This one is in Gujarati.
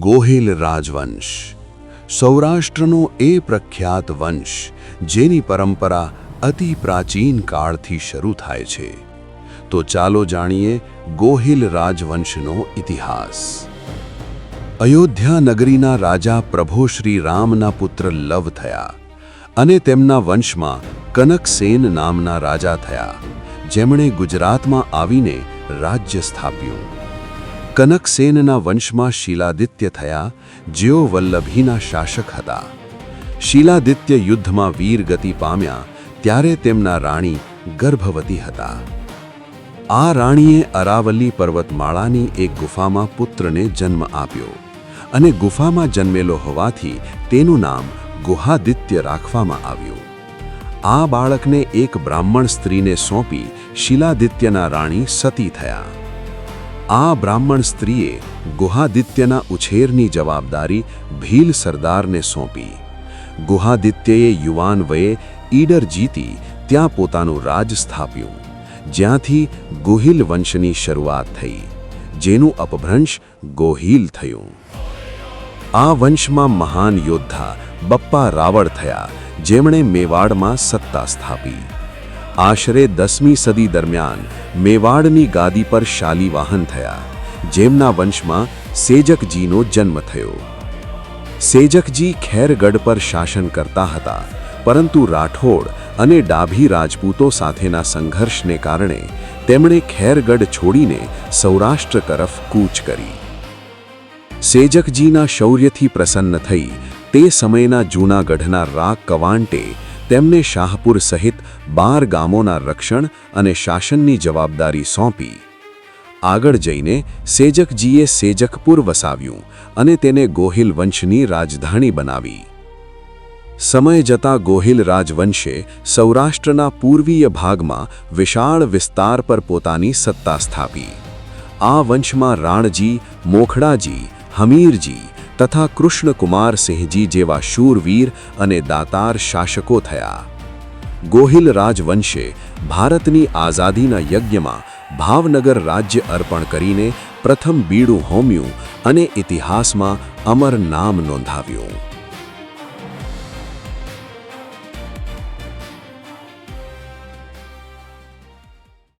ગોહિલ રાજવંશ. સૌરાષ્ટ્રનો એ પ્રખ્યાત વંશ, જેની પરંપરા અતિ પ્રાચીન કાળથી શરૂ થાય છે. તો ચાલો જાણીએ ગોહિલ રાજવંશનો ઇતિહાસ. અયોધ્યા નગરીના રાજા પ્રભો શ્રી રામના પુત્ર લવ થયા અને તેમના વંશમાં કનકસેન નામના રાજા થયા, જેમણે ગુજરાતમાં આવીને રાજ્ય સ્થાપ્યું. કનકસેનના વંશમાં શીલાદિત્ય થયા જેઓ વલ્લભીના શાસક હતા. શીલાદિત્ય યુદ્ધમાં વીરગતિ પામ્યા, ત્યારે તેમના રાણી ગર્ભવતી હતા. આ રાણીએ અરાવલી પર્વતમાળાની એક ગુફામાં પુત્રને જન્મ આપ્યો અને ગુફામાં જન્મેલો હોવાથી તેનું નામ ગુહાદિત્ય રાખવામાં આવ્યું. આ બાળકને એક બ્રાહ્મણ સ્ત્રીને સોંપી શિલાદિત્યના રાણી સતી થયા. આ બ્રાહ્મણ સ્ત્રીએ ગુહાદિત્યના ઉછેરની જવાબદારી ભીલ સરદારને સોંપી. ગુહાદિત્યએ યુવાન વયે ઈડર જીતી ત્યાં પોતાનું રાજ સ્થાપ્યું. જ્યાંથી ગોહિલ વંશની શરૂઆત થઈ, જેનું અપભ્રંશ ગોહિલ થયું. આ વંશમાં મહાન યોદ્ધા બપ્પા રાવળ થયા, જેમણે મેવાડમાં સત્તા સ્થાપી. આશરે દસમી સદી દરમિયાન મેવાડની ગાદી પર શાલીવાહન થયા, જેમના વંશમાં સેજકજીનો જન્મ થયો. સેજકજી ખેરગઢ પર શાસન કરતા હતા, પરંતુ રાઠોડ અને ડાભી રાજપૂતો સાથેના સંઘર્ષને કારણે તેમણે ખેરગઢ છોડીને સૌરાષ્ટ્ર તરફ કૂચ કરી. સેજકજીના શૌર્યથી પ્રસન્ન થઈ, તે સમયના જૂનાગઢના રાગ કવાંટે તેમને શાહપુર સહિત બાર ગામોના રક્ષણ અને શાસનની જવાબદારી સોંપી. આગળ જઈને સેજકજીએ સેજકપુર વસાવ્યું અને તેને ગોહિલ વંશની રાજધાની બનાવી. સમય જતાં ગોહિલ રાજવંશે સૌરાષ્ટ્રના પૂર્વીય ભાગમાં વિશાળ વિસ્તાર પર પોતાની સત્તા સ્થાપી. આ વંશમાં રાણજી, મોખડાજી, હમીરજી તથા કૃષ્ણકુમાર સિંહજી જેવા શૂરવીર અને દાતાર શાસકો થયા. ગોહિલ રાજવંશે ભારતની આઝાદીના યજ્ઞમાં ભાવનગર રાજ્ય અર્પણ કરીને પ્રથમ બીડું હોમ્યું અને ઇતિહાસમાં અમર નામ નોંધાવ્યું.